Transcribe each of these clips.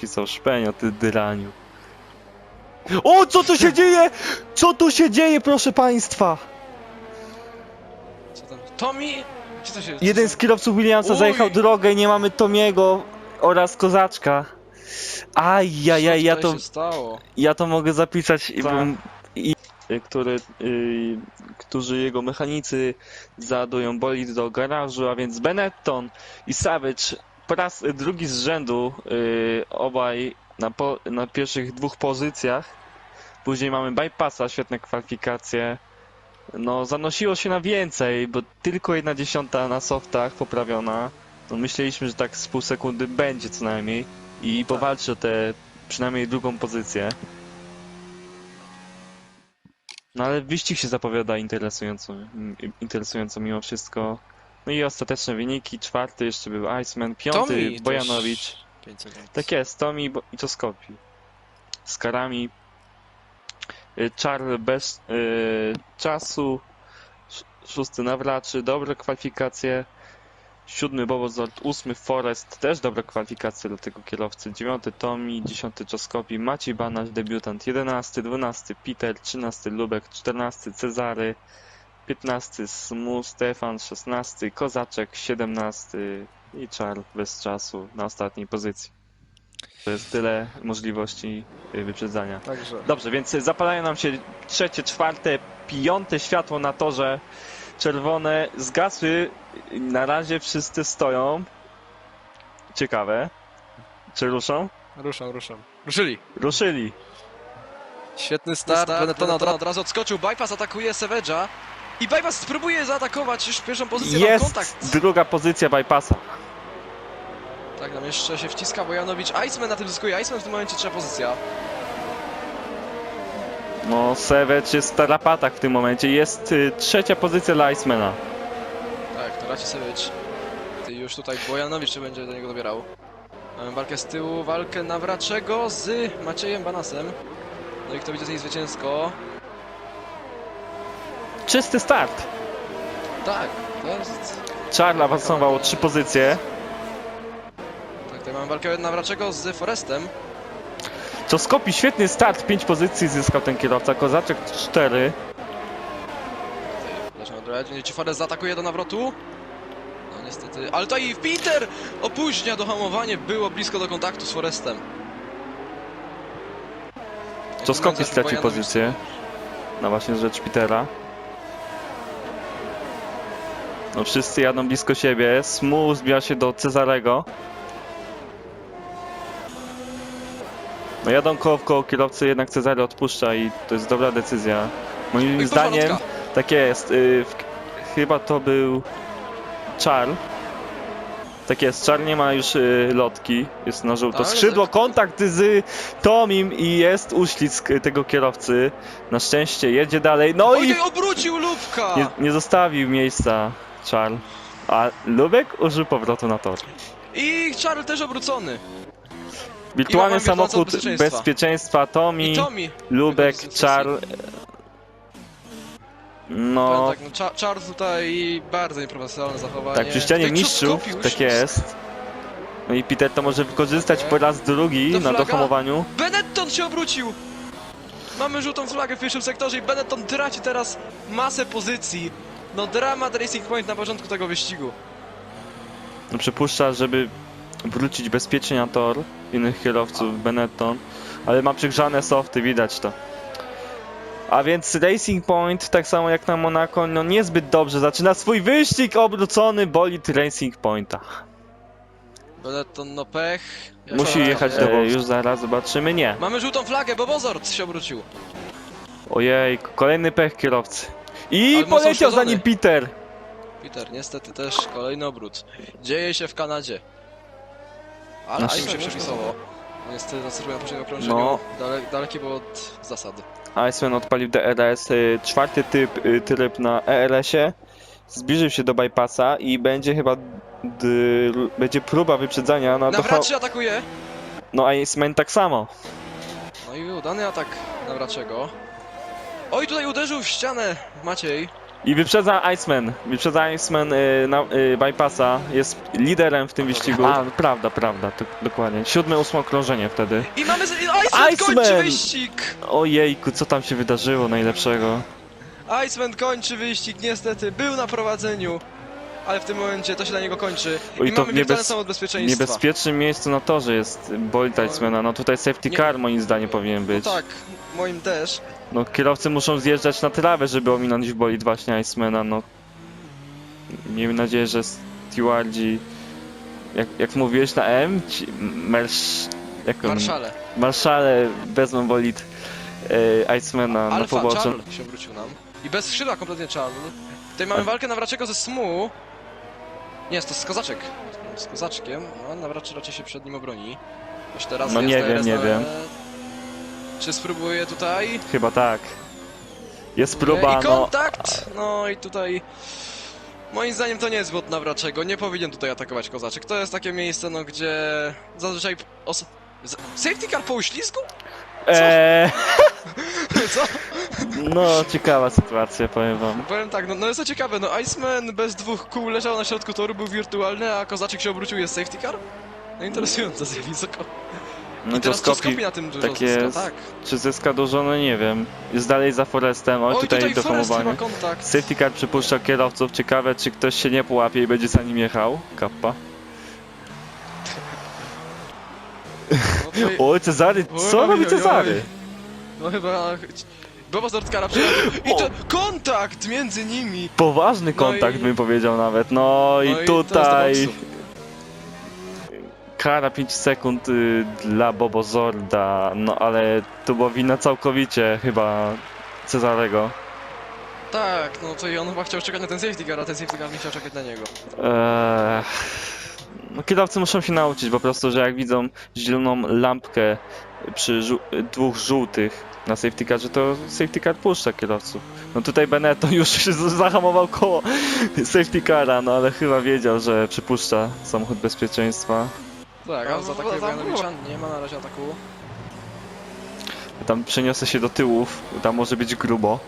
pisał szpenio, ty dyraniu. O, co tu się dzieje? Co tu się dzieje, proszę państwa? Co tam? Tommy? To się... Jeden z kierowców Williamsa Uj. zajechał drogę i nie mamy Tomiego oraz Kozaczka. Ajajaj, ja Co to, tutaj się stało? ja to mogę zapisać i Tak. bym... I, który, y, którzy jego mechanicy załadują bolid do garażu, a więc Benetton i Savage po raz drugi z rzędu y, obaj na, po, na pierwszych dwóch pozycjach. Później mamy bypassa, świetne kwalifikacje. No, zanosiło się na więcej, bo tylko jedna dziesiąta na softach poprawiona. No, myśleliśmy, że tak z pół sekundy będzie co najmniej i powalczy o tę przynajmniej drugą pozycję. No ale wyścig się zapowiada interesująco, interesująco mimo wszystko. No i ostateczne wyniki. Czwarty jeszcze był Iceman, piąty Tommy też Bojanowicz. 5 sekund. Tak jest, Tomi Bo- i Toskopi. Z karami. Y, Charles bez y, czasu. Sz- Szósty Nawraczy, dobre kwalifikacje. Siódmy Bobozort, ósmy Forest, też dobre kwalifikacje dla tego kierowcy. Dziewiąty Tomi, dziesiąty Czoskopi, Maciej Banaś, debiutant. Jedenasty, dwunasty Peter, trzynasty Lubek, czternasty Cezary, piętnasty Smu, Stefan, szesnasty Kozaczek, siedemnasty i Charles bez czasu na ostatniej pozycji. To jest tyle możliwości y, wyprzedzania. Także. Dobrze, więc zapalają nam się trzecie, czwarte, piąte światło na torze. Czerwone zgasły. Na razie wszyscy stoją. Ciekawe. Czy ruszą? Ruszam, ruszam. Ruszyli. Ruszyli. Świetny start. Benetton od razu odskoczył. Bypass atakuje Savage'a. I Bypass spróbuje zaatakować już pierwszą pozycję. Mam kontakt. Jest druga pozycja bypassa. Tak, nam jeszcze się wciska Bojanowicz. Iceman na tym zyskuje. Iceman w tym momencie trzecia pozycja. No, Savage jest w tarapatach w tym momencie. Jest y, trzecia pozycja dla Icemana. Tak, to raci Savage. Ty już tutaj Bojanowicz będzie do niego dobierał. Mamy walkę z tyłu, walkę Nawraczego z Maciejem Banasem. No i kto będzie z niej zwycięsko? Czysty start. Tak, to jest... Charles awansował o trzy pozycje. Tak, tutaj mamy walkę Nawraczego z Forestem. Co skopi świetny start. Pięć pozycji zyskał ten kierowca. Kozaczek cztery. Zaczynamy odbierać. Czy Forest zaatakuje do nawrotu? No niestety. Ale tutaj Peter opóźnia dohamowanie. Było blisko do kontaktu z Forestem. Co skopi straci pozycję. Na właśnie rzecz Petera. No wszyscy jadą blisko siebie. Smu zbiera się do Cezarego. No jadą koło w koło kierowcy, jednak Cezary odpuszcza i to jest dobra decyzja. Moim zdaniem tak jest. Y, chyba to był Charles. Tak jest, Charles nie ma już y, lotki, jest na żółto. Ale Skrzydło, kontakt z Tomim i jest uślizg tego kierowcy. Na szczęście jedzie dalej. No Oj, i obrócił Lubka! nie, nie zostawił miejsca Charles. A Lubek użył powrotu na tor. I Charles też obrócony. Wirtualny samochód bezpieczeństwa. bezpieczeństwa Tomi, I Tommy. Lubek, sesji. Charles. No, tak, no, Cha- Charles tutaj bardzo nieprofesjonalne zachowanie. tak, przy ścianie Tutaj mistrzów, tak jest. No i Peter to może wykorzystać po raz drugi na flaga. dohamowaniu. Benetton się obrócił! Mamy żółtą flagę w pierwszym sektorze i Benetton traci teraz masę pozycji. No dramat Racing Point na początku tego wyścigu. No, przypuszcza, żeby wrócić bezpiecznie na tor innych kierowców, Benetton, ale ma przygrzane softy, widać to. A więc Racing Point, tak samo jak na Monaco, no niezbyt dobrze zaczyna swój wyścig obrócony bolid Racing Pointa. Benetton no pech. Jak Musi jechać do e, już zaraz zobaczymy, nie. Mamy żółtą flagę, bo Bozort się obrócił. Ojej, kolejny pech kierowcy. I Ale mocno poleciał za nim Peter. Peter, niestety też kolejny obrót. Dzieje się w Kanadzie. Ale Nasz- im się przepisowo. Niestety zacytuję na poprzednim okrążeniu. No. Dale, dalekie było od zasady. Iceman odpalił DRS, y, czwarty typ, y, tryb na ERS-ie. Zbliżył się do bypassa i będzie chyba d, będzie próba wyprzedzania na docha... Nawraczy atakuje. No Iceman tak samo. No i udany atak Nawraczego. Oj, tutaj uderzył w ścianę Maciej. I wyprzedza Iceman. Wyprzedza Iceman y, na, y, bypassa. Jest liderem w tym wyścigu. A, prawda, prawda, to, dokładnie. Siódme, ósme okrążenie wtedy. I mamy... z- Iceman kończy Iceman! wyścig! Ojejku, co tam się wydarzyło najlepszego? Iceman kończy wyścig, niestety. Był na prowadzeniu. Ale w tym momencie to się dla niego kończy. Oj, I to mamy niebez- W bezpieczeństwa. niebezpiecznym miejscu na torze jest bolid Icemana. No tutaj safety car moim zdaniem powinien No być. tak, moim też. No kierowcy muszą zjeżdżać na trawę, żeby ominąć bolid właśnie Icemana, no. Miejmy nadzieję, że stewardzi... Jak, jak mówiłeś na M? Ci, mersz... Jak on, Marszale. Marszale wezmą bolid e, Icemana na Alfa, pobocze. Charles się wrócił nam. I bez skrzydła kompletnie Charles. Tutaj mamy walkę Nawraczego ze Smu. Nie, jest to z Kozaczek. Z Kozaczkiem. No, Nawraczy raczej się przed nim obroni. Już teraz No jest nie wiem, DRS nie na- wiem. Czy spróbuje tutaj? Chyba tak. Jest próba, I no... kontakt! No i tutaj... Moim zdaniem to nie jest błąd Nawraczego, nie powinien tutaj atakować Kozaczek. To jest takie miejsce, no gdzie zazwyczaj... Os... z- Safety car po uślizgu? Eee, Co? no, ciekawa sytuacja, powiem wam. Powiem tak, no, no jest to ciekawe, no Iceman bez dwóch kół leżał na środku toru, był wirtualny, a Kozaczek się obrócił, jest safety car? No interesujące zjawisko. No I to teraz Skopi, na tym dużo tak zyska, jest. tak. czy zyska dużo, no nie wiem. Jest dalej za Forestem, oj Oj, tutaj, tutaj do Forest hamowania. chyba kontakt. Safety car przypuszcza kierowców, ciekawe czy ktoś się nie połapie i będzie za nim jechał. Kappa. No, tutaj- Oj, Cezary, co robi Cezary? No chyba... Boba z Nordkara przyjechał. I to kontakt między nimi! Poważny No kontakt i- bym powiedział nawet, no, No i i jest do tutaj... boksu. Kara 5 sekund y, dla Bobozorda, no ale to była wina całkowicie chyba Cezarego. Tak, no to i on chyba chciał czekać na ten safety car, a ten safety car nie chciał czekać na niego. Eee, no kierowcy muszą się nauczyć po prostu, że jak widzą zieloną lampkę przy żół- dwóch żółtych na safety carze, to safety car puszcza kierowców. No tutaj Benetto już się zahamował koło safety cara, no ale chyba wiedział, że przypuszcza samochód bezpieczeństwa. Tak, No, a zaatakuje no, Bojanowicza, nie ma na razie ataku. Tam przeniosę się do tyłów, tam może być grubo.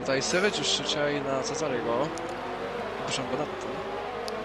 Tutaj Sewicz już trzeciaj na Cezarego. Proszę Benetto.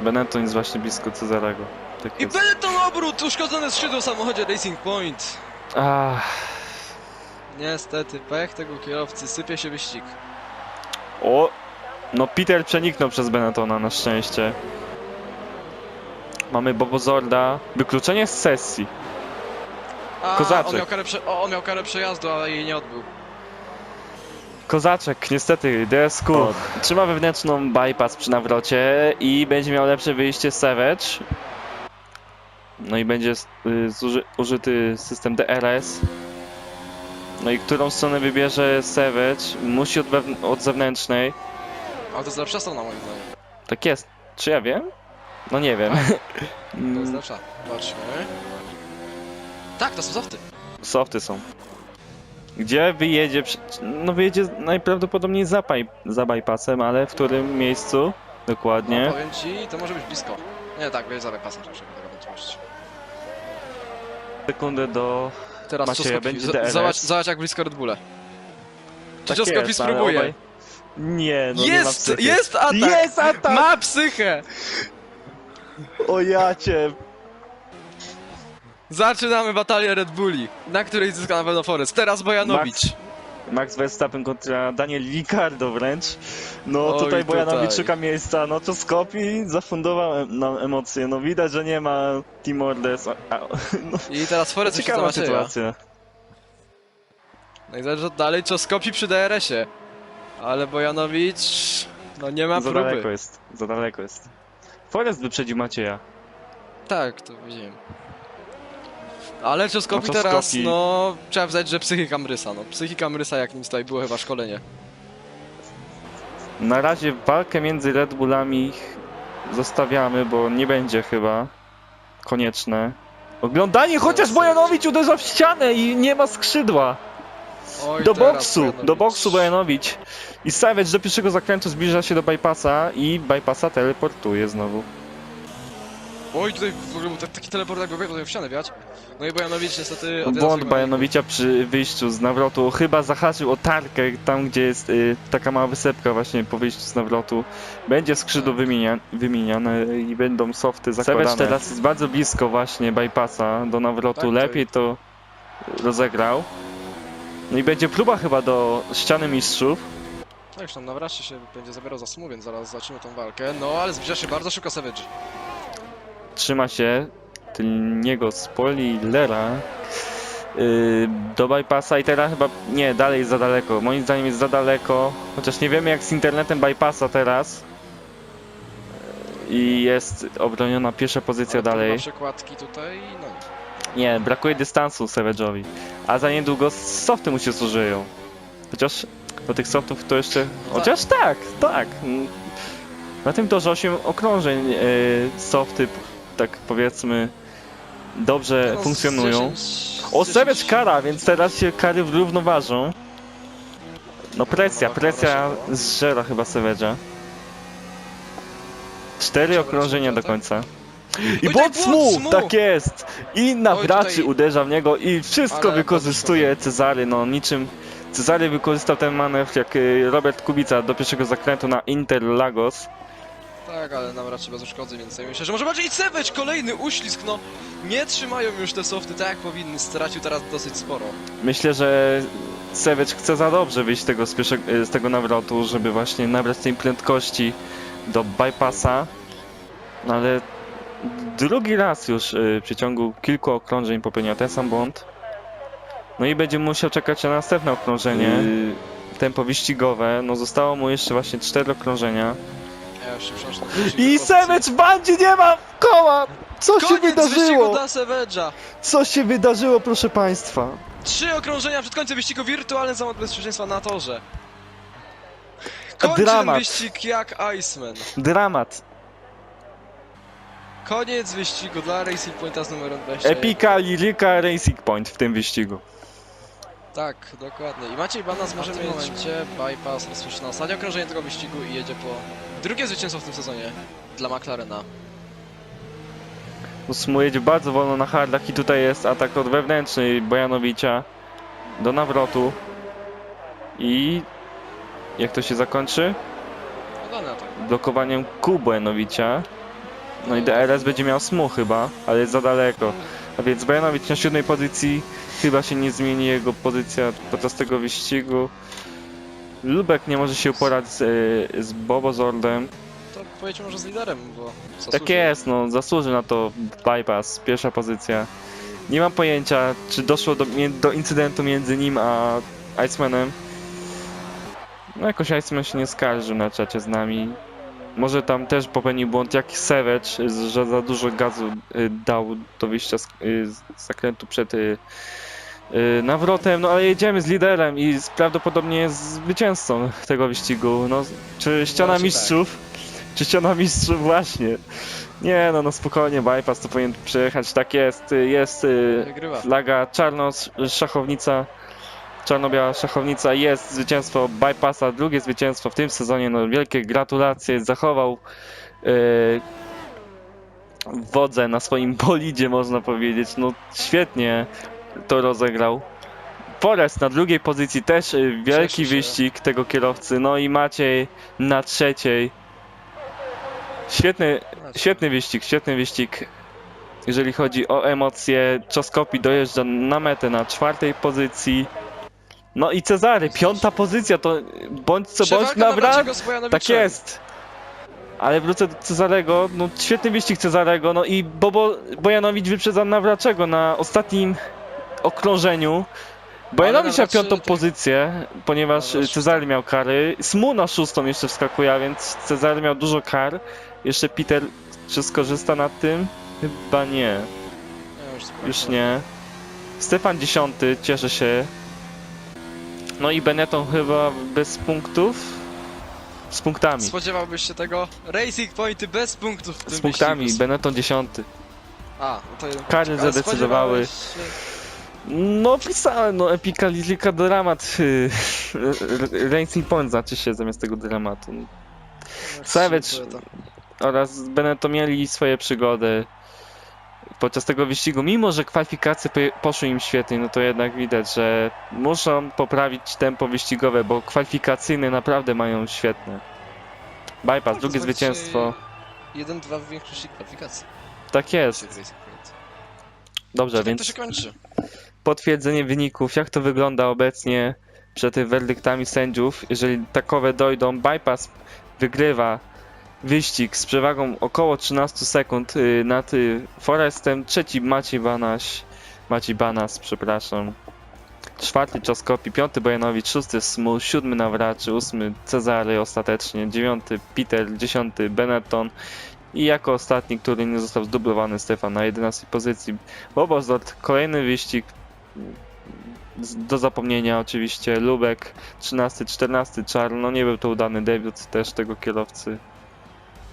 Benetton jest właśnie blisko Cezarego. Tak I jest. Benetton obrót! Uszkodzone skrzydło w samochodzie Racing Point. Ach, Niestety, pech tego kierowcy, sypie się wyścig. o, no Peter przeniknął przez Benettona na szczęście. Mamy Bobozorda. Wykluczenie z sesji. A, Kozaczek. On miał, karę prze... o, on miał karę przejazdu, ale jej nie odbył. Kozaczek, niestety, DSQ trzyma wewnętrzną bypass przy nawrocie i będzie miał lepsze wyjście Savage. No i będzie y, zuży, użyty system DRS. No i którą stronę wybierze Savage? Musi od, od zewnętrznej. Ale to jest lepsza strona moim zdaniem. Tak jest. Czy ja wiem? No nie wiem. To jest lepsza. Zobaczmy. Tak, to są softy. Softy są. Gdzie wyjedzie? No wyjedzie najprawdopodobniej za, paj- za bypassem, ale w którym miejscu? Dokładnie. No, powiem ci, to może być blisko. Nie, tak, będzie zaraz pasem zawsze taka ewentualność. Sekundę do Teraz Macieja, będzie DRS. Zobacz, zobacz jak blisko Red Bulle. Czy Tak Czoskopi jest, ale spróbuje? obaj- Nie, no nie ma jest! psychy. Jest atak! Jest atak! Ma psychę! O ja cię! Zaczynamy batalię Red Bulli, na której zyska na pewno Forest. Teraz Bojanowicz. Max Verstappen kontra Daniel Ricciardo wręcz. No Oj, tutaj Bojanowicz tutaj. szuka miejsca. No to Skopi zafundował nam emocje. No widać, że nie ma Team a, no, I teraz Forest jeszcze ciekawa sytuacja. No i zależy dalej Czoskopi przy DRS-ie. Ale Bojanowicz... No nie ma Za daleko próby. jest. Za daleko jest. Forest wyprzedził Macieja. Tak, to widziałem. Ale Czoskopi No teraz, Skopi- no... Trzeba wziąć, że psychika Mrysa, no. Psychika Mrysa, jak nic tutaj było chyba szkolenie. Na razie walkę między Red Bullami zostawiamy, bo nie będzie chyba konieczne. Oglądanie, chociaż Bojanowicz uderza w ścianę i nie ma skrzydła. Oj, Do boksu, Bojanowicz. do boksu Bojanowicz. I Savage do pierwszego zakrętu zbliża się do bypassa i bypassa teleportuje znowu. Oj, tutaj w ogóle był tak- taki teleport, jak go tutaj w ścianę wiać. No i Bojanowicz niestety... Błąd wykonał. Bajanowicza przy wyjściu z nawrotu chyba zahaczył o tarkę, tam gdzie jest y, taka mała wysepka właśnie po wyjściu z nawrotu. Będzie skrzydło Tak. wymienia, wymieniane i będą softy zakładane. Savage teraz jest bardzo blisko właśnie bypassa do nawrotu, Tak, lepiej to rozegrał. No i będzie próba chyba do ściany mistrzów. No już tam nawracie się będzie zabierał za sumu, więc zaraz zaczniemy tą walkę. No, ale zbliża się bardzo szybko Savage. Trzyma się tylniego spoilera yy, do bypassa i teraz chyba nie, dalej jest za daleko. Moim zdaniem jest za daleko, chociaż nie wiemy jak z internetem bypassa teraz. I jest obroniona pierwsza pozycja Ale dalej. przekładki tutaj, no. Nie, brakuje dystansu Savage'owi. A za niedługo softy mu się zużyją. Chociaż do tych softów to jeszcze... Chociaż tak, tak. Mm. Na tym torze 8 okrążeń yy, softy, tak powiedzmy, dobrze No, z funkcjonują. 10 O, 10 Savage kara, więc teraz się kary równoważą. No presja, presja zżera chyba Savage'a. Cztery okrążenia do końca. I Oj, tak, błąd smu, Smu! tak jest! I nawraczy tutaj- uderza w niego i wszystko Ale wykorzystuje Cezary, no niczym... Cezary wykorzystał ten manewr jak y, Robert Kubica do pierwszego zakrętu na Interlagos. Tak, ale nam raczej bez uszkodzeń, więc ja myślę, że może bardziej Savage, kolejny uślizg, no. Nie trzymają już te softy tak jak powinny, stracił teraz dosyć sporo. Myślę, że Savage chce za dobrze wyjść z tego, z, pierwszego, z tego nawrotu, żeby właśnie nabrać tej prędkości do bypassa. No ale drugi raz już y, w przeciągu kilku okrążeń popełnia ten sam błąd. No i będzie musiał czekać na następne okrążenie. Y, tempo wyścigowe. No zostało mu jeszcze właśnie cztery okrążenia. Ja już się przełączę na I Savage bandzie nie ma koła! Co się Koniec wyścigu wydarzyło? dla Savage'a! Co się wydarzyło, proszę państwa? Trzy okrążenia przed końcem wyścigu, wirtualny zamot bezpieczeństwa na torze. Kończy ten Dramat. wyścig jak Iceman. Dramat. Koniec wyścigu dla Racing Pointa z numerem 20. Epika, liryka, Racing Point w tym wyścigu. Tak, dokładnie. I Maciej Banas może mieć momencie bypass rozpoczyna ostatnie okrążenie tego wyścigu i jedzie po drugie zwycięstwo w tym sezonie dla McLarena. Usmu jedzie bardzo wolno na hardach i tutaj jest atak od wewnętrznej Bojanowicza do nawrotu. I jak to się zakończy? Udany atak. Blokowaniem Kubłanowicza. No i DRS będzie miał Smu chyba, ale jest za daleko. A więc Bojanowicz na siódmej pozycji. Chyba się nie zmieni jego pozycja podczas tego wyścigu. Lubek nie może się uporać z, y, z Bobozordem. To pojedźmy może z liderem, bo Tak jest, no zasłuży na to bypass, pierwsza pozycja. Nie mam pojęcia, czy doszło do, do incydentu między nim a Icemanem. No jakoś Iceman się nie skarżył na czacie z nami. Może tam też popełnił błąd jak z- że za dużo gazu y, dał do wyjścia z, y, z zakrętu przed y, nawrotem, no ale jedziemy z liderem i z- prawdopodobnie jest zwycięzcą tego wyścigu. No, czy ściana Raczej tak. mistrzów? Czy ściana mistrzów właśnie? Nie no, no spokojnie, bypass to powinien przejechać, tak jest, jest Wygrywa. flaga czarno-szachownica, czarno-biała szachownica, jest zwycięstwo bypassa, drugie zwycięstwo w tym sezonie, no wielkie gratulacje, zachował y, wodzę na swoim bolidzie, można powiedzieć, no świetnie to rozegrał. Forest na drugiej pozycji też y, wielki wyścig tego kierowcy, no i Maciej na trzeciej. Świetny, Świetny wyścig, świetny wyścig. Jeżeli chodzi o emocje, Czoskopi dojeżdża na metę na czwartej pozycji. No i Cezary, piąta pozycja, to bądź co bądź na brak. Tak jest. Ale wrócę do Cezarego, no świetny wyścig Cezarego, no i Bobo Bojanowicz wyprzedza Nawraczego na ostatnim okrążeniu. Bojanowicz Nawraczy- piątą tak. pozycję, ponieważ Nawraczy- Cezary miał kary. Smu na szóstą jeszcze wskakuje, a więc Cezary miał dużo kar. Jeszcze Peter czy skorzysta na tym? Chyba nie. Nie, już, Już nie. Stefan dziesiąty, cieszę się. No i Benetton chyba bez punktów? Z punktami. Spodziewałbyś się tego? Racing Pointy bez punktów w tym Z punktami, wyścigu. Benetton dziesiąty. A, no to... Kary Ale zadecydowały. spodziewałeś się- No pisałem, no Epika Lirika dramat. y, Racing Point znaczy się zamiast tego dramatu. Savage to- oraz Benetton mieli swoje przygody. Podczas tego wyścigu, mimo że kwalifikacje poszły im świetnie, no to jednak widać, że muszą poprawić tempo wyścigowe, bo kwalifikacyjne naprawdę mają świetne. Bypass, drugie zwycięstwo. 1-2 w większości kwalifikacji. Tak jest. Dobrze, Tak to więc się kończy. potwierdzenie wyników, jak to wygląda obecnie przed werdyktami sędziów. Jeżeli takowe dojdą, Bypass wygrywa wyścig z przewagą około 13 sekund y, nad y, Forestem. Trzeci Maciej Banaś, Maciej Banas, przepraszam. Czwarty Czaskopi, piąty Bojanowicz, szósty Smu, siódmy Nawraczy, ósmy Cezary ostatecznie, dziewiąty Peter, dziesiąty Benetton i jako ostatni, który nie został zdublowany Stefan na 11 pozycji Bobozort, kolejny wyścig do zapomnienia oczywiście, Lubek 13-14 Czarl, no nie był to udany debiut też tego kierowcy.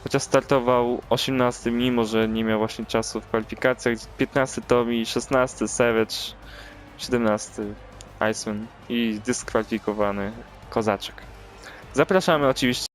Chociaż startował 18, mimo że nie miał właśnie czasu w kwalifikacjach, 15 Tomi, 16 Savage, 17 Iceman i dyskwalifikowany Kozaczek. Zapraszamy oczywiście